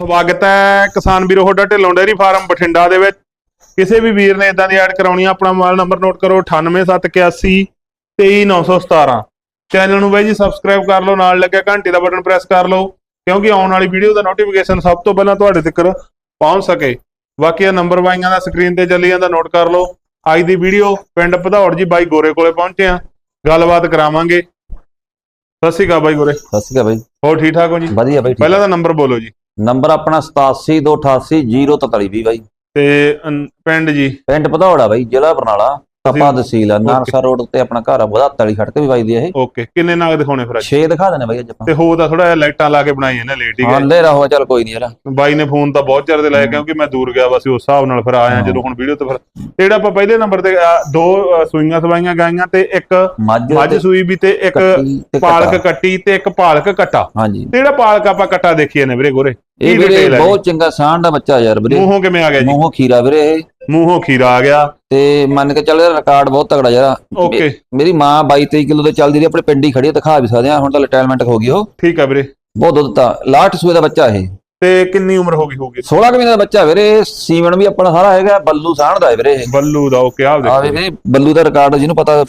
ਸਵਾਗਤ ਹੈ ਕਿਸਾਨ ਵੀਰੋ ਤੁਹਾਡਾ ਢਿੱਲੋਂ ਡੇਅਰੀ ਫਾਰਮ ਬਠਿੰਡਾ ਦੇ ਵਿੱਚ। ਕਿਸੇ ਵੀ ਵੀਰ ਨੇ ਇਦਾਂ ਦੀ ਐਡ ਕਰਾਉਣੀ ਆ ਆਪਣਾ ਮੋਬਾਈਲ ਨੰਬਰ ਨੋਟ ਕਰੋ 98781 23917 ਚੈਨਲ ਨੂੰ ਬਾਈ ਜੀ ਸਬਸਕ੍ਰਾਈਬ ਕਰ ਲਓ ਨਾਲ ਲੱਗਿਆ ਘੰਟੀ ਦਾ ਬਟਨ ਪ੍ਰੈਸ ਕਰ ਲਓ ਕਿਉਂਕਿ ਆਉਣ ਵਾਲੀ ਵੀਡੀਓ ਦਾ ਨੋਟੀਫਿਕੇਸ਼ਨ ਸਭ ਤੋਂ ਪਹਿਲਾਂ ਤੁਹਾਡੇ ਤੱਕ ਪਹੁੰਚ ਸਕੇ। ਬਾਕੀ ਇਹ ਨੰਬਰ ਬਾਈਆਂ ਦਾ ਸਕਰੀਨ ਤੇ ਚੱਲੀ ਜਾਂਦਾ ਨੋਟ ਕਰ ਲਓ। ਅੱਜ ਦੀ ਵੀਡੀਓ ਪਿੰਡ ਭਦੌੜ ਜੀ ਬਾਈ ਗੋਰੇ ਕੋਲੇ ਪਹੁੰਚੇ ਆ। ਗੱਲਬਾਤ ਕਰਾਵਾਂਗੇ। ਸਤਿ ਸ਼੍ਰੀ ਅਕਾਲ ਬਾਈ ਗੋਰੇ। ਸਤਿ ਸ਼੍ਰੀ ਅਕਾਲ ਬਾਈ। ਹੋਰ ਠੀਕ ਠਾਕ ਹੋ ਜੀ? ਵਧੀਆ ਬਾਈ ਪਹਿਲਾਂ ਦਾ ਨੰਬਰ ਬੋਲੋ ਜੀ। ਨੰਬਰ ਆਪਣਾ 8728804320 ਬਾਈ। ਤੇ ਅਨ- ਪਿੰਡ ਜੀ? ਪਿੰਡ ਭਦੌੜਾ ਬਾਈ ਜ਼ਿਲ੍ਹਾ ਬਰਨਾਲਾ। ਕੱਪਾ ਤਹਿਸੀਲ ਆ ਨਾਨਸਾ ਰੋਡ ਤੇ ਆਪਣਾ ਘਰ ਆ ਵਧਾ ਤਲੀ ਖੜ ਕੇ ਵੀ ਬਾਈ ਦੀ ਇਹ। ਓਕੇ ਕਿੰਨੇ ਨਗ ਦਿਖਾਉਣੇ ਫਿਰ ਅੱਜ? 6 ਦਿਖਾ ਦੇਣੇ ਬਾਈ ਅੱਜ ਆਪਾਂ। ਤੇ ਹੋ ਤਾਂ ਥੋੜਾ ਜਿਹਾ ਲਾਈਟਾਂ ਲਾ ਕੇ ਬਣਾਈ ਨੇ ਲੇਟ ਹੀ ਹਾਂ ਗਏ। ਲੈ ਰਹੋ ਚੱਲ ਕੋਈ ਨਹੀਂ ਯਾਰ। ਬਾਈ ਨੇ ਫੋਨ ਤਾਂ ਬਹੁਤ ਚਿਰ ਦੇ ਲਾਇਆ ਕਿਉਂਕਿ ਮੈਂ ਦੂਰ ਗਿਆ ਵਾ ਸੀ ਉਸ ਹਿਸਾਬ ਨਾਲ ਫਿਰ ਆਇਆ। ਜਦੋਂ ਹੁਣ ਵੀਡੀਓ ਤੇ ਫਿਰ। ਤੇ ਜਿਹੜਾ ਆਪਾਂ ਪਹਿਲੇ ਨੰਬਰ ਤੇ ਆ, ਦੋ ਅ, ਸੂਈਆਂ ਸਵਾਈਆਂ ਗਾਈਆਂ ਤੇ ਇੱਕ ਮੱਝ ਮੱਝ ਤੇ ਸੂਈ ਵੀ ਤੇ ਇੱਕ ਕੱਟੀ ਤੇ ਪਾਲਕ ਕੱਟਾ। ਤੇ ਇੱਕ ਪਾਲਕ ਕੱਟਾ। ਹਾਂਜੀ। ਤੇ ਜਿਹੜਾ ਪਾਲਕ ਆਪਾਂ ਕੱਟਾ ਦੇਖੀਏ ਨੇ ਵੀਰੇ ਗੋਰੇ ਇਹ ਕੀ ਵੀਰੇ detail ਹੈ ਬਹੁਤ ਚੰਗਾ ਸਾਂਢ ਦਾ ਬੱਚਾ ਯਾਰ ਵੀਰੇ। ਮੂੰਹੋਂ ਕਿਵੇਂ ਆ ਗਿਆ ਜੀ? ਮੂੰਹੋਂ ਖੀਰਾ ਵੀਰੇ ਇਹ। ਮੂੰਹੋਂ ਖੀਰਾ ਆ ਗਿਆ। ਤੇ ਮੰਨ ਕੇ ਚੱਲ ਇਹਦਾ ਰਿਕਾਰਡ ਬਹੁਤ ਤਗੜਾ ਯਾਰ। ਓਕੇ ਮੇਰੀ ਮਾਂ 22 23 ਕਿਲੋ ਤੇ ਚੱਲਦੀ ਰਹੀ ਆਪਣੇ ਪਿੰਡ ਹੀ ਖੜੀ ਆ, ਦਿਖਾ ਵੀ ਸਕਦੇ ਆ ਹੁਣ ਤਾਂ ਰਿਟਾਇਰਮੈਂਟ ਹੋ ਗਈ ਉਹ। ਠੀਕ ਆ ਵੀਰੇ। ਬਹੁਤ ਦੁੱਧ ਤਾਂ ਲਾਟ ਸੂਏ ਦਾ ਬੱਚਾ ਇਹ। ਤੇ ਕਿੰਨੀ ਉਮਰ ਹੋ ਗਈ ਹੋਗੀ 16 ਕੁ ਮਹੀਨੇ ਦਾ ਬੱਚਾ ਵੀਰੇ ਸੀਵਨ ਵੀ ਆਪਣਾ ਸਾਰਾ ਹੈਗਾ ਬੱਲੂ ਸਾਂਢ ਦਾ ਹੈ ਵੀਰੇ ਇਹ। ਬੱਲੂ ਦਾ ਓਕੇ ਆ ਆ ਦੇਖੋ ਵੇ ਬੱਲੂ ਦਾ ਰਿਕਾਰਡ ਜਿਹਨੂੰ ਪਤਾ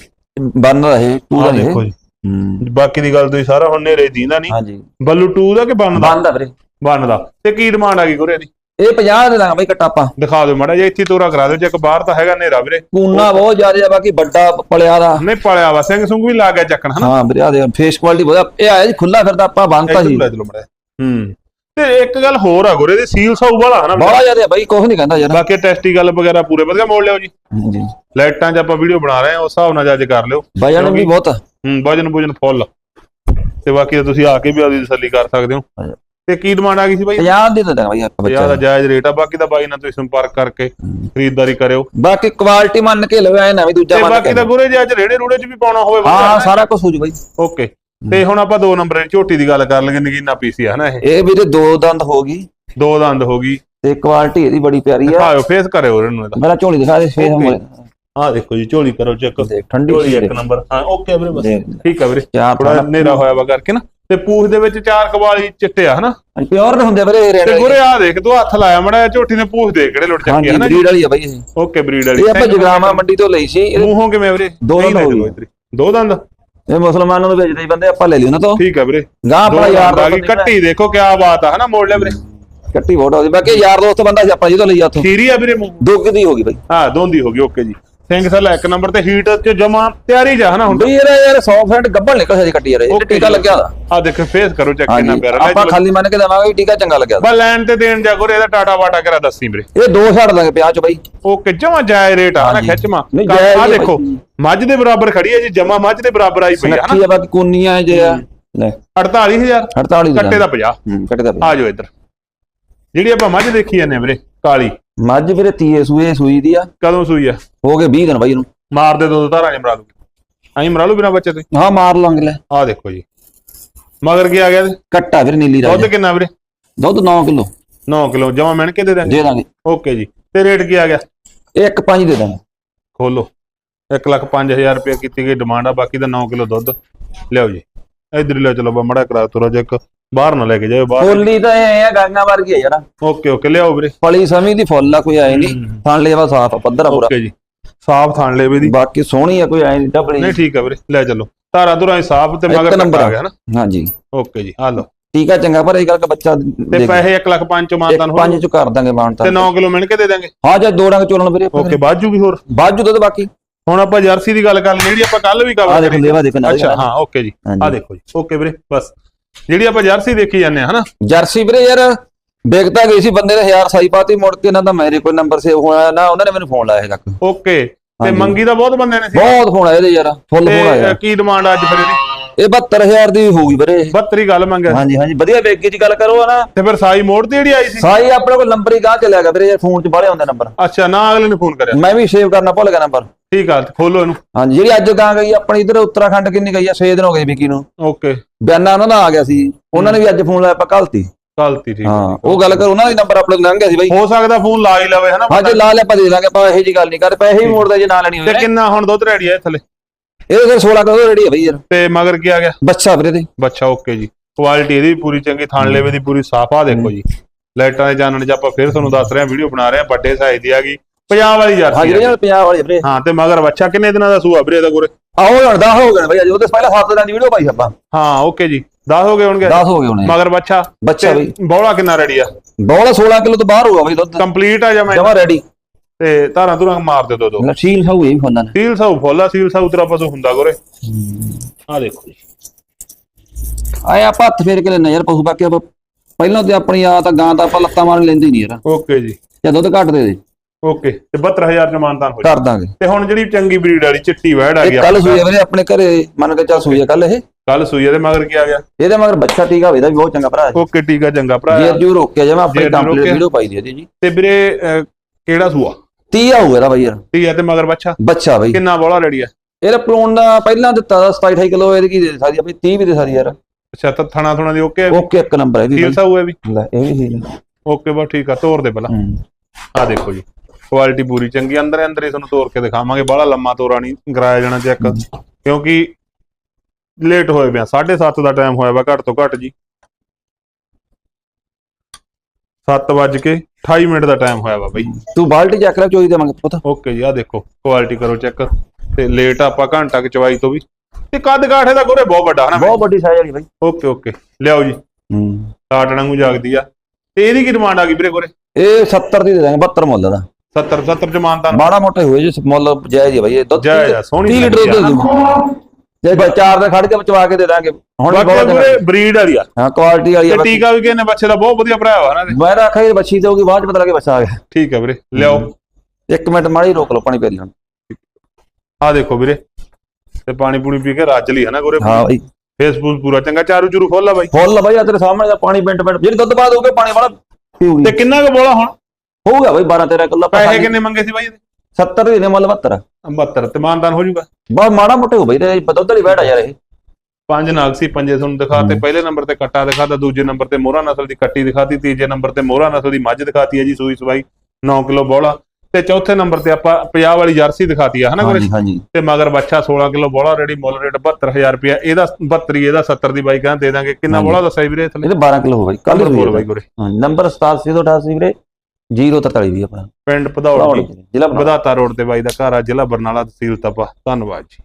ਬਣ ਰਹੇ ਟੂ ਦਾ ਆਹ ਨਹੀਂ ਦੇਖੋ ਜੀ। ਹੂੰ। ਬਾਕੀ ਦੀ ਗੱਲ ਤੁਸੀਂ ਸਾਰਾ ਹੁਣ ਨੇਰੇ ਦੀਂਦਾ ਨਹੀਂ ਹਾਂਜੀ। ਬੱਲੂ 2 ਦਾ ਕਿ ਬਣਦਾ ਬੰਦ ਆ ਵੀਰੇ। ਬਣਦਾ ਤੇ ਕੀ ਡਿਮਾਂਡ ਆ ਗਈ ਗੁਰੇ ਦੀ? ਇਹ 50 ਦੇ ਦਾਂਗਾ ਬਈ ਕੱਟਾ ਆਪਾਂ। ਦਿਖਾ ਦਿਓ ਮਾੜਾ ਜਿਹਾ ਇੱਥੇ ਤੋਰਾ ਕਰਾ ਦਿਓ ਜੇ ਇੱਕ ਬਾਹਰ ਤਾਂ ਹੈਗਾ ਨੇਰਾ ਵੀਰੇ। ਕੂਨਾ ਬਹੁਤ ਜ਼ਿਆਦਾ ਆ ਬਾਕੀ ਵੱਡਾ ਪਲਿਆ ਦਾ। ਨਹੀਂ ਪਲਿਆ ਵਾ ਸਿੰਘ ਸੁੰਗ ਵੀ ਲਾ ਗਿਆ ਚੱਕਣ ਹਨਾ? ਹਾਂ ਵੀਰੇ ਆ ਦੇ ਫੇਸ ਕੁਆਲਿਟੀ ਬਹੁਤ ਇਹ ਆਇਆ ਜੀ ਖੁੱਲਾ ਫਿਰਦਾ ਆਪਾਂ ਇੱਧਰ ਜੀ। ਚਲੋ ਮਾੜਾ। ਹੂੰ। ਤੇ ਇੱਕ ਗੱਲ ਹੋਰ ਆ ਗੁਰੇ ਦੀ ਸੀਲ ਸਾਊ ਵਾਲਾ ਹਨਾ ਬੜਾ ਜ਼ਿਆਦਾ ਆ ਬਾਈ ਕੁਝ ਨਹੀਂ ਕਹਿੰਦਾ ਯਾਰ। ਬਾਕੀ ਟੈਸਟੀ ਗੱਲ ਵਗੈਰਾ ਪੂਰੇ ਵਧੀਆ ਮੋੜ ਲਿਓ ਜੀ। ਹਾਂਜੀ। ਲਾਈਟਾਂ 'ਚ ਆਪਾਂ ਵੀਡੀਓ ਬਣਾ ਰਹੇ ਹਾਂ ਉਸ ਹਿਸਾਬ ਨਾਲ ਜੱਜ ਕਰ ਲਿਓ। ਵਜਨ ਵੀ ਬਹੁਤ ਆ। ਹੂੰ ਵਜਨ ਵਜਨ ਫੁੱਲ ਤੇ ਬਾਕੀ ਤੁਸੀਂ ਆ ਕੇ ਵੀ ਆਪਦੀ ਤਸੱਲੀ ਕਰ ਸਕਦੇ ਹੋ। ਤੇ ਕੀ ਡਿਮਾਂਡ ਆ ਗਈ ਸੀ ਬਾਈ? 50 ਦੇ ਦੇ ਦਾਂਗਾ ਬਾਈ ਆਪਾਂ 50 ਦਾ ਬੱਚਾ ਜਾਇਜ਼ ਰੇਟ ਆ ਬਾਕੀ ਤਾਂ ਬਾਈ ਨਾਲ ਤੁਸੀਂ ਸੰਪਰਕ ਕਰਕੇ ਖਰੀਦਦਾਰੀ ਕਰਿਓ। ਬਾਕੀ ਕੁਆਲਿਟੀ ਮੰਨ ਕੇ ਲਵੇ ਐ ਨਾ ਵੀ ਦੂਜਾ ਤੇ ਮੰਨ ਬਾਕੀ ਕੇ ਤਾਂ ਗੁਰੇ ਜੇ ਅੱਜ ਰੇੜੇ ਰੂੜੇ 'ਚ ਵੀ ਪਾਉਣਾ ਹੋਵੇ ਹਾਂ ਹੈ। ਸਾਰਾ ਕੁਝ ਹੋ ਜੂ ਬਾਈ। ਓਕੇ ਤੇ ਹੁਣ ਆਪਾਂ ਦੋ ਨੰਬਰ ਦੀ ਝੋਟੀ ਦੀ ਗੱਲ ਕਰ ਲਈਏ ਨਗੀਨਾ ਪੀਸੀ ਆ ਹਨਾ ਇਹ? ਇਹ ਵੀਰੇ ਦੋ ਦੰਦ ਹੋ ਗਈ। ਦੋ ਦੰਦ ਹੋ ਗਈ। ਤੇ ਕੁਆਲਿਟੀ ਇਹਦੀ ਬੜੀ ਪਿਆਰੀ ਆ। ਦਿਖਾਓ ਫੇਸ ਕਰਿਓ ਇਹਨੂੰ ਇਹਦਾ। ਮੇਰਾ ਝੋਲੀ ਦਿਖਾ ਦੇ ਫੇਸ Okay. ਆਹ ਦੇਖੋ ਜੀ ਝੋਲੀ ਕਰੋ ਚੈੱਕ। ਦੇਖ ਠੰਡੀ ਝੋਲੀ ਇੱਕ। ਨੰਬਰ ਹਾਂ ਓਕੇ ਵੀਰੇ ਬਸ। ਠੀਕ ਆ ਵੀਰੇ। ਥੋੜਾ ਹਨੇਰਾ ਹੋਇਆ ਵਾ ਕਰਕੇ ਨਾ। ਤੇ ਪੂਛ ਦੇ ਵਿੱਚ ਚਾਰ ਕਵਾਲੀ ਚਿੱਟੇ ਆ ਹਨਾ? ਪਿਓਰ ਦੇ ਹੁੰਦੇ ਵੀਰੇ ਰੇਡ ਤੇ ਗੁਰੇ ਆ ਦੇਖ ਤੂੰ ਹੱਥ ਲਾਇਆ ਮੜਾ ਝੋਟੀ ਨੇ ਪੂਛ ਦੇ ਕਿਹੜੇ ਲੁੱਟ ਚੱਕੇ ਹਨਾ ਜੀ? ਬਰੀਡ ਵਾਲੀ ਆ ਬਾਈ ਇਹ। ਓਕੇ ਬਰੀਡ ਵਾਲੀ। ਇਹ ਆਪਾਂ ਜਗਰਾਮਾ ਮੰਡੀ ਤੋਂ ਲਈ ਸੀ ਇਹ ਮੂੰਹੋਂ ਕਿਵੇਂ ਵੀਰੇ? ਦੋ ਦੰਦ। ਹੋ ਲੈ ਦੋ ਦੰਦ? ਇਹ ਮੁਸਲਮਾਨਾਂ ਨੂੰ ਵੇਚਦੇ ਹੀ ਬੰਦੇ ਆਪਾਂ ਲੈ ਲਈ ਉਹਨਾਂ ਤੋਂ। ਠੀਕ ਆ ਵੀਰੇ। ਗਾਂ ਦੋ ਆਪਣਾ ਯਾਰ ਗਈ। ਕੱਟੀ ਦੇਖੋ ਕਿਆ ਬਾਤ ਆ ਹਨਾ ਮੋੜ ਲਿਆ ਵੀਰੇ। ਕੱਟੀ ਹੋ ਗਈ ਬਾਕੀ ਯਾਰ ਦੋਸਤ ਬੰਦਾ ਸੀ ਆਪਾਂ ਜਿਹਦੋਂ ਲਈ ਆ ਉੱਥੋਂ। ਖੀਰੀ ਆ ਵੀਰੇ ਮੂੰਹ। ਦੁੱਗ ਦੀ ਹੋ ਗਈ ਬਾਈ। ਹਾਂ ਦੋਂਦੀ ਹੋ ਗਈ ਓਕੇ ਜੀ। ਸਿੰਘ ਸਰ ਇੱਕ ਨੰਬਰ ਤੇ ਹੀਟ ਚ ਜਮਾ ਤਿਆਰੀ ਜਾ ਹਨਾ ਹੁਣ? ਬਈ ਯਾਰ ਯਾਰ 100% ਗੱਬਲ ਨਿਕਲ ਸੀ ਕੱਟੀ ਯਾਰ ਇਹ Okay ਟੀਕਾ ਜੀ। ਲੱਗਿਆ ਦਾ ਆ ਦੇਖ ਫੇਸ ਕਰੋ ਚੈੱਕ ਕਿੰਨਾ ਪਿਆਰਾ। ਲੈ ਆਪਾਂ ਚਲੋ। ਖਾਲੀ ਮੰਨ ਕੇ ਦੇਵਾਂਗੇ ਵੀ ਟੀਕਾ ਚੰਗਾ ਲੱਗਿਆ ਦਾ। ਬਸ ਲੈਣ ਤੇ ਦੇਣ ਜਾ ਗੁਰੇ ਇਹਦਾ ਟਾਟਾ ਵਾਟਾ ਕਰਾ ਦੱਸੀ ਵੀਰੇ। ਇਹ ਦੋ ਛੱਡ ਦਾਂਗੇ ਪਿਆ ਚ ਬਾਈ। ਉਹ ਕਿਜਮਾ ਜਾਇ ਰੇਟ ਆ ਨਾ ਹਾਂਜੀ। ਖਿੱਚਮਾ ਨਹੀਂ, ਜਾਇਜ਼ ਆ ਹੀ ਦੇਖੋ ਭਾਈ। ਮੱਝ ਦੇ ਬਰਾਬਰ ਖੜੀ ਹੈ ਜੀ ਜਮਾ ਮੱਝ ਦੇ ਬਰਾਬਰ ਆਈ ਪਈ ਆ ਨੱਖੀ ਹਨਾ ਆ ਬਾਕੀ ਕੁੰਨੀਆਂ ਜੇ ਆ। ਲੈ। 48000 48 ਦੇ ਕੱਟੇ ਦਾ 50 ਹੂੰ ਕੱਟੇ ਦਾ ਆ ਜਾਓ ਇੱਧਰ। ਜਿਹੜੀ ਆਪਾਂ ਮੱਝ ਦੇਖੀ ਜਾਂਦੇ ਆ ਵੀਰੇ ਕਾਲੀ। ਮੱਝ ਵੀਰੇ ਤੀਏ ਸੂਏ ਸੂਈ ਦੀ ਆ। ਕਦੋਂ ਸੂਈ ਆ? ਹੋ ਗਏ 20 ਦਿਨ ਬਾਈ ਇਹਨੂੰ। ਮਾਰ ਦੇ ਦੋ ਧਾਰਾਂ ਨੇ ਮਰਾ ਦੂਗੀ। ਐਂ ਮਰਾ ਲੂ ਬਿਨਾ ਬੱਚੇ ਤੇ ਹਾਂ? ਮਾਰ ਲਾਂਗੇ ਲੈ। ਆ ਦੇਖੋ ਜੀ। ਮਗਰ ਕੀ ਆ ਗਿਆ? ਕੱਟਾ ਵੀਰੇ ਨੀਲੀ ਰਾਜ ਦੁੱਧ ਕਿੰਨਾ ਵੀਰੇ? ਦੁੱਧ 9 ਕਿਲੋ। 9 ਕਿਲੋ। ਜਮਾ ਮਿਣ ਕੇ ਦੇ ਦਾਂਗੇ ਦੇ ਦਾਂਗੇ। ਓਕੇ ਜੀ। ਤੇ ਰੇਟ ਕੀ ਆ ਗਿਆ? ਇੱਕ ਪੰਜ ਦੇ ਦਾਂਗੇ। ਖੋਲੋ। 1 ਲੱਖ 5000 ਰੁਪਏ ਕੀਤੀ ਗਈ ਡਿਮਾਂਡ ਆ। ਬਾਕੀ ਦਾ 9 ਕਿਲੋ ਦੁੱਧ। ਲਿਆਓ ਜੀ। ਇਧਰ ਲਿਆ ਚਲੋ ਮੜਾ ਕਰਾ ਤੁਰੋ ਜੇ ਇੱਕ। ਬਾਹਰ ਨਾ ਲੈ ਕੇ ਜਾਓ ਬਾਹਰ ਫੁੱਲੀ ਤਾਂ ਇਹ ਆ ਗਾਂਗਾ ਵਰਗੀ ਆ ਯਾਰ। ਓਕੇ ਓਕੇ ਲਿਆਓ ਵੀਰੇ। ਫਲੀ ਸਮੀ ਦੀ ਫੁੱਲ ਆ ਕੋਈ ਆਏ ਨਹੀਂ। ਥਣ ਲੇਵਾ ਸਾਫ਼ ਆ ਪੱਧਰ ਪੂਰਾ। ਓਕੇ ਜੀ। ਸਾਫ਼ ਥਾਣ ਲੈਵੇ ਦੀ। ਬਾਕੀ ਸੋਹਣੀ ਆ ਕੋਈ ਆਏ ਨਹੀਂ ਡਬਲੀ ਨਹੀਂ ਠੀਕ ਆ ਵੀਰੇ ਲੈ ਚੱਲੋ। ਧਾਰਾ ਧੁਰਾ ਸਾਫ਼ ਤੇ ਮਗਰ ਨੰਬਰ ਆ। ਗਿਆ ਨਾ। ਹਾਂਜੀ। ਓਕੇ ਜੀ ਆ ਲਓ। ਠੀਕ ਆ ਚੰਗਾ ਪਰ ਇਹ ਗੱਲ ਕਿ ਬੱਚਾ ਤੇ ਦੇਖ ਪੈਸੇ 1 ਲੱਖ 5 ਚ ਮਾਨਤਾਨ ਹੋ ਪੰਜ ਚ ਕਰ ਦਾਂਗੇ ਮਾਨਤਾ ਤੇ। 9 ਕਿਲੋ ਮਿਣ ਕੇ ਦੇ ਦਾਂਗੇ। ਹਾਂ ਜੇ ਦੋ ਰੰਗ ਚੋਲਣ ਵੀਰੇ ਓਕੇ ਬਾਅਦ ਜੂਗੀ ਹੋਰ। ਬਾਜੂ ਦੁੱਧ ਬਾਕੀ। ਹੁਣ ਆਪਾਂ ਜਰਸੀ ਦੀ ਗੱਲ ਕਰ ਲਈ ਜਿਹੜੀ ਆਪਾਂ ਕੱਲ ਵੀ ਆ ਕਵਰ ਦੇਖੋ ਲੇਵਾ ਦੇਖੋ ਨਾਲ ਅੱਛਾ ਹਾਂ ਓਕੇ ਜੀ। ਆ। ਦੇਖੋ ਜੀ। ਓਕੇ ਵੀਰੇ ਬਸ। ਜਿਹੜੀ ਆਪਾਂ ਜਰਸੀ ਦੇਖੀ ਜਾਂਦੇ ਆ ਹਨਾ? ਜਰਸੀ ਵੀਰੇ ਯਾਰ ਵੇਖਦਾ ਗਈ ਸੀ ਬੰਦੇ ਨੇ ਹਜ਼ਾਰ ਸਾਈ ਪਾਤੀ ਮੁੜ ਕੇ ਇਹਨਾਂ ਦਾ ਮੇਰੇ ਕੋਈ ਨੰਬਰ ਸੇਵ ਹੋਇਆ ਨਾ ਉਹਨਾਂ ਨੇ ਮੈਨੂੰ ਫੋਨ ਲਾਇਆ ਤੱਕ। ਓਕੇ ਤੇ। ਮੰਗੀ ਦਾ ਬਹੁਤ ਬੰਦੇ ਨੇ ਸੀ। ਬਹੁਤ ਫੋਨ ਆਏ ਇਹਦੇ ਯਾਰ ਫੁੱਲ ਫੋਨ ਆਇਆ ਕੀ ਡਿਮਾਂਡ ਅੱਜ ਫਿਰ ਇਹਦੀ? ਇਹ 72000 ਦੀ ਹੋਊਗੀ ਵੀਰੇ 72 ਗੱਲ ਮੰਗਿਆ ਹਾਂਜੀ ਹਾਂਜੀ ਵਧੀਆ ਵੇਗੀ ਦੀ ਗੱਲ ਕਰੋ ਨਾ। ਤੇ ਫਿਰ ਸਾਈ ਮੋੜ ਤੇ ਜਿਹੜੀ ਆਈ ਸੀ? ਸਾਈ ਆਪਣੇ ਕੋਲ ਨੰਬਰ ਹੀ ਗਾਹ ਚੱਲਿਆ ਗਿਆ ਵੀਰੇ ਯਾਰ ਫੋਨ 'ਚ ਬਾਹਲੇ ਆਉਂਦੇ ਨੰਬਰ ਅੱਛਾ ਨਾ ਅਗਲੇ ਨੇ ਫੋਨ ਕਰਿਆ। ਮੈਂ ਵੀ ਸੇਵ ਕਰਨਾ ਭੁੱਲ ਗਿਆ ਨੰਬਰ ਠੀਕ ਆ ਖੋਲੋ ਇਹਨੂੰ। ਹਾਂਜੀ ਜਿਹੜੀ ਅੱਜ ਗਾਂ ਗਈ ਆਪਣੀ ਇਧਰ ਉੱਤਰਾਖੰਡ ਕਿੰਨੀ ਗਈ ਆ? 6 ਦਿਨ ਹੋ ਗਏ ਵਿਕੀ ਨੂੰ। ਓਕੇ। ਬਿਆਨਾ ਉਹਨਾਂ ਦਾ ਆ ਗਿਆ ਸੀ। ਉਹਨਾਂ ਨੇ ਵੀ ਅੱਜ ਫੋਨ ਲਾਇਆ ਆਪਾਂ ਕੱਲਤੀ ਗਲਤੀ ਠੀਕ ਹਾਂ। ਉਹ ਗੱਲ ਕਰ ਉਹਨਾਂ ਦਾ ਨੰਬਰ ਆਪਣੇ ਲੰਘ ਗਿਆ ਸੀ ਬਾਈ। ਹੋ ਸਕਦਾ ਫੋਨ ਲਾ ਹੀ ਲਵੇ ਹਨਾ ਹਾਂ ਜੇ ਲਾ ਲਿਆ ਆਪਾਂ ਦੇ ਦਾਂਗੇ ਆਪਾਂ ਇਹੋ ਜੀ ਗੱਲ ਨਹੀਂ ਕਰ ਪੈਸੇ ਹੀ ਮੋੜਦਾ ਜੇ ਨਾ ਲੈਣੀ ਤੇ ਹੋਵੇ ਕਿੰਨਾ ਹੁਣ ਦੁੱਧ ਰੈਡੀ ਆ ਥੱਲੇ ਇਹ ਫਿਰ 16 ਕਿਲੋ ਰੈਡੀ ਹੈ ਬਾਈ ਯਾਰ। ਤੇ ਮਗਰ ਕੀ ਆ ਗਿਆ? ਬੱਚਾ ਵੀਰੇ ਦੇ। ਬੱਚਾ ਓਕੇ ਜੀ। ਕੁਆਲਿਟੀ ਇਹਦੀ ਪੂਰੀ ਚੰਗੀ ਥਾਣ ਲੈਵੇ ਦੀ ਪੂਰੀ ਸਾਫ਼ ਆ ਦੇਖੋ ਜੀ। ਲਾਈਟਾਂ ਦੇ ਚਾਨਣ 'ਚ ਆਪਾਂ ਫਿਰ ਤੁਹਾਨੂੰ ਦੱਸ ਰਹੇ ਹਾਂ ਵੀਡੀਓ ਬਣਾ ਰਹੇ ਹਾਂ ਵੱਡੇ ਸਾਈਜ਼ ਦੀ ਹੈਗੀ ਪੰਜਾਬ ਵਾਲੀ ਹਾਂ ਜਰਸੀ ਹੈ। ਜਿਹੜੇ ਪੰਜਾਬ ਵਾਲੇ ਵੀਰੇ। ਹਾਂ ਤੇ ਮਗਰ ਬੱਚਾ ਕਿੰਨੇ ਦਿਨਾਂ ਦਾ ਸੂਆ ਵੀਰੇ ਦਾ ਗੁਰੇ? ਆਓ ਹੁਣ 10 ਹੋ ਗਏ ਨੇ ਅੱਜ ਉਹਦੇ ਪਹਿਲਾਂ 7 ਦਿਨਾਂ ਦੀ ਵੀਡੀਓ ਪਾਈ ਆਪਾਂ। ਹਾਂ ਓਕੇ ਜੀ। 10 ਹੋ ਗਏ ਹੋਣਗੇ? 10 ਹੋ ਗਏ ਹੋਣੇ। ਮਗਰ ਬੱਚਾ ਬੱਚਾ ਬਈ ਬੌਲਾ ਕਿੰਨਾ ਰੈਡੀ ਆ? ਬੋਲਾ 16 ਕਿਲੋ ਤੋਂ ਬਾਹਰ ਹੋਊਗਾ ਬਈ ਦੁੱਧ। ਕੰਪਲੀਟ ਆ ਜਾਂ ਮੈਂ? ਜਮਾ ਰੈਡੀ ਤੇ ਧਾਰਾਂ ਧੁਰਾਂ ਮਾਰ ਦੇ ਦੋ ਦੋ ਸੀਲ ਖਾਊ ਇਹ ਫੰਦਾ ਨੇ। ਸੀਲ ਸਾਊ ਫੋਲਾ ਸੀਲ ਸਾਊ ਤੇਰਾ ਪਸ਼ੂ ਹੁੰਦਾ ਗੁਰੇ। ਆ ਦੇਖੋ ਜੀ। ਆਏ ਆਪਾਂ ਹੱਥ ਫੇਰ ਕੇ ਲੈਣਾ ਯਾਰ ਪਸ਼ੂ ਬਾਕੀ ਆਪਾਂ ਪਹਿਲਾਂ ਤੇ ਆਪਣੀ ਆ ਤਾਂ ਗਾਂ ਤਾਂ ਆਪਾਂ ਲੱਤਾਂ ਮਾਰਨ ਲੈਂਦੇ ਹੀ ਨਹੀਂ ਯਾਰ। ਓਕੇ ਜੀ। ਜਾਂ ਦੁੱਧ ਘੱਟ ਦੇ ਦੇ। ਓਕੇ ਤੇ 72000 ਚ ਮਾਨਤਾਨ ਹੋ ਜਾ ਕਰ ਦਾਂਗੇ। ਤੇ ਹੁਣ ਜਿਹੜੀ ਚੰਗੀ ਬਰੀਡ ਵਾਲੀ ਚਿੱਟੀ ਵੈੜ ਆ ਗਈ ਇਹ ਕੱਲ ਸੂਈ ਆ ਵੀਰੇ ਆਪਣੇ ਘਰੇ ਮੰਨ ਕੇ ਚੱਲ ਸੂਈ ਆ ਕੱਲ ਇਹ। ਕੱਲ ਸੂਈ ਆ ਤੇ ਮਗਰ ਕੀ ਆ ਗਿਆ? ਇਹਦੇ ਮਗਰ ਬੱਚਾ ਟੀਕਾ ਹੋਵੇ ਦਾ ਵੀ ਬਹੁਤ ਚੰਗਾ ਭਰਾ ਓਕੇ ਟੀਕਾ ਚੰਗਾ ਭਰਾ ਜੇਰ ਜੂ ਰੋਕਿਆ ਜਾਵੇ ਆਪਣੇ ਕੰਪਲੀਟ। ਵੀਡੀਓ ਪਾਈ ਦੀ ਜੀ। ਤੇ ਵੀਰੇ ਕਿਹੜਾ ਸੂਆ? 30 ਆਊਗਾ ਇਹਦਾ ਬਾਈ ਯਾਰ। ਟੀ ਆ ਤੇ ਮਗਰ ਬੱਚਾ? ਬੱਚਾ ਬਾਈ। ਕਿੰਨਾ ਬੋਲਾ ਰੈਡੀ ਆ? ਇਹਦਾ ਪਲੂਣ ਦਾ ਪਹਿਲਾਂ ਦਿੱਤਾ ਦਾ 27 28 ਕਿਲੋ ਇਹਦੀ ਕੀ ਦੇ ਸਕਦੀ ਆਪਣੀ 30 ਵੀ ਦੇ ਸਕਦੀ ਯਾਰ। ਅੱਛਾ ਤਾਂ ਥਣਾ ਥਣਾ ਦੀ ਓਕੇ ਓਕੇ ਇੱਕ ਨੰਬਰ ਹੈ ਸੀਲ ਇਹਦੀ ਸਾਊ ਹੈ ਵੀ? ਲੈ ਇਹ ਵੀ ਸੀਲ ਓਕੇ ਬਸ ਠੀਕ ਆ ਤੋਰ ਦੇ ਪਹਿਲਾਂ। ਆ ਦੇਖੋ ਜੀ। ਕੁਆਲਿਟੀ ਪੂਰੀ ਚੰਗੀ ਅੰਦਰ ਅੰਦਰ ਹੀ ਤੁਹਾਨੂੰ ਤੋਰ ਕੇ ਦਿਖਾਵਾਂਗੇ। ਬੜਾ ਲੰਮਾ ਤੋਰਾ ਨਹੀਂ ਕਰਾਇਆ ਜਾਣਾ ਚੈੱਕ ਕਿਉਂਕਿ ਲੇਟ ਹੋਏ ਪਿਆ 7:30 ਦਾ ਟਾਈਮ ਹੋਇਆ ਵਾ ਘੱਟ ਤੋਂ ਘੱਟ ਜੀ। 7 ਵੱਜ ਕੇ 28 ਮਿੰਟ ਦਾ ਟਾਈਮ ਹੋਇਆ ਵਾ ਬਈ। ਤੂੰ ਬਾਲਟੀ ਚੱਕ ਲੈ ਚੋਈ ਦੇਵਾਂਗੇ ਪੁੱਤ। ਓਕੇ ਜੀ ਆ ਦੇਖੋ ਕੁਆਲਿਟੀ ਕਰੋ ਚੈੱਕ ਤੇ ਲੇਟ ਆਪਾਂ ਘੰਟਾ ਕੁ ਚਵਾਈ ਤੋਂ ਵੀ। ਤੇ ਕੱਦ ਕਾਠੇ ਦਾ ਗੋਰੇ ਬਹੁਤ ਵੱਡਾ ਹਨਾ ਬਹੁਤ ਵੱਡੀ ਸਾਈਜ਼ ਵਾਲੀ ਬਾਈ। ਓਕੇ ਓਕੇ ਲਿਆਓ ਜੀ। ਹੂੰ। ਕਾਟ ਵਾਂਗੂ ਜਾਗਦੀ ਆ। ਤੇ ਇਹਦੀ ਕੀ ਡਿਮਾਂਡ ਆ ਗਈ ਵੀਰੇ ਗੋਰੇ? ਇਹ 70 ਦੀ ਦੇ ਦਾਂਗੇ 72 ਮੁੱਲ ਦਾ। 70 70 ਚ ਮਾਨਤਾ ਮਾੜਾ ਮੋਟਾ ਹੋਏ ਜੇ ਮੁੱਲ ਜਾਇਜ਼ ਹੀ ਆ ਬਾਈ ਇਹ ਦੁੱਧ ਜਾਇਜ਼ ਆ, ਸੋਹਣੀ 30 ਲੀਟਰ ਆ। ਦੂ ਜੇ ਚਾਰ ਦਾ ਖੜ ਕੇ ਬਚਵਾ ਕੇ ਦੇ ਦਾਂਗੇ। ਹੁਣ ਵੀ ਬਾਕੀ ਬਹੁਤ ਗੋਰੇ ਬਰੀਡ ਵਾਲੀ ਆ। ਹਾਂ ਕੁਆਲਿਟੀ ਵਾਲੀ ਆ ਤੇ ਬਾਕੀ। ਟੀਕਾ ਵੀ ਕਿਹਨੇ ਬੱਚੇ ਦਾ ਬਹੁਤ ਵਧੀਆ ਭਰਾਇਆ ਵਾ ਨਾ ਇਹਦੇ। ਮੈਂ ਰੱਖਿਆ ਇਹ ਬੱਚੀ ਤੇ ਹੋਗੀ ਬਾਅਦ ਚ ਪਤਾ ਲੱਗੇ ਬੱਚਾ ਆ ਗਿਆ। ਠੀਕ ਹੈ ਵੀਰੇ ਲਿਆਓ। ਇੱਕ ਮਿੰਟ ਮਾੜੀ ਰੋਕ ਲਓ ਪਾਣੀ ਪੀ ਲੈਣ ਆ ਦੇਖੋ ਵੀਰੇ ਤੇ ਪਾਣੀ ਪੂਣੀ ਪੀ ਕੇ ਰੱਜ ਲਈ ਹੈ ਨਾ ਗੋਰੇ। ਹਾਂ ਬਾਈ। ਫੇਸਬੁੱਕ ਪੂਰਾ ਚੰਗਾ ਚਾਰੂ ਚੂਰੂ ਖੋਲਾ ਬਾਈ। ਫੁੱਲ ਬਾਈ ਆ ਤੇਰੇ ਸਾਹਮਣੇ ਦਾ ਪਾਣੀ ਮਿੰਟ ਮਿੰਟ। ਜਿਹੜੀ ਦੁੱਧ ਬਾਅਦ ਹੋਊਗਾ ਪਾਣੀ ਵਾਲਾ ਪੀਊਗੀ ਤੇ ਕਿੰਨਾ ਕੁ ਬੋਲਾ ਹੁਣ? ਹੋਊਗਾ ਬਾਈ 12 13 ਕਿਲੋ ਪੈਸੇ ਕਿੰਨੇ ਮੰਗੇ ਸੀ ਬਾਈ ਇਹਦੇ? 70 ਦੇ ਨੇ ਮੁੱਲ 72 72 ਤੇ ਮਾਨਦਾਨ ਹੋ ਜਾਊਗਾ। ਬਹੁਤ ਮਾੜਾ ਮੋਟਾ ਹੋ ਬਾਈ ਤੇ ਵਾਲੀ ਬੈਠਾ ਯਾਰ ਇਹ। ਪੰਜ ਨਾਗ ਸੀ ਪੰਜੇ ਤੁਹਾਨੂੰ ਦਿਖਾਤੇ ਪਹਿਲੇ ਨੰਬਰ ਤੇ ਕੱਟਾ ਦਿਖਾਤਾ ਦੂਜੇ ਨੰਬਰ ਤੇ ਮੋਹਰਾ ਨਸਲ ਦੀ ਕੱਟੀ ਦਿਖਾਤੀ ਤੀਜੇ ਨੰਬਰ ਤੇ ਮੋਹਰਾ ਨਸਲ ਦੀ ਮੱਝ ਦਿਖਾਤੀ ਹੈ ਜੀ ਸੂਈ ਸਵਾਈ 9 ਕਿਲੋ ਬੋਲਾ ਤੇ ਚੌਥੇ ਨੰਬਰ ਤੇ ਆਪਾਂ ਪੰਜਾਬ ਵਾਲੀ ਜਰਸੀ ਦਿਖਾਤੀ ਆ ਹਨਾ ਗੋਰੇ ਹਾਂਜੀ ਹਾਂਜੀ। ਤੇ ਮਗਰ ਬੱਚਾ 16 ਕਿਲੋ ਬੋਲਾ ਰੈਡੀ ਮੁੱਲ ਰੇਟ 72000 ਰੁਪਇਆ। ਇਹਦਾ 72 ਇਹਦਾ 70 ਦੀ ਬਾਈ ਕਹਿੰਦਾ ਦੇ ਦਾਂਗੇ। ਕਿੰਨਾ ਹਾਂਜੀ। ਬੋਲਾ ਦੱਸਿਆ ਜੀ ਵੀਰੇ ਥੱਲੇ ਇਹ 12 ਕਿਲੋ ਹੋ ਬਾਈ ਕੱਲ ਹੀ। ਬੋਲ ਹੋਈ ਬਾਈ ਗੋਰੇ ਹਾਂ ਨੰਬਰ 8788 ਵੀਰੇ। 043 ਵੀ ਆਪਣਾ ਪਿੰਡ ਪਧੌੜ ਜੀ ਜ਼ਿਲ੍ਹਾ ਵਧਾਤਾ ਰੋਡ ਤੇ ਬਾਈ ਦਾ ਘਰ ਆ ਜ਼ਿਲ੍ਹਾ ਬਰਨਾਲਾ ਤਹਿਸੀਲ ਤਪਾ। ਧੰਨਵਾਦ ਜੀ।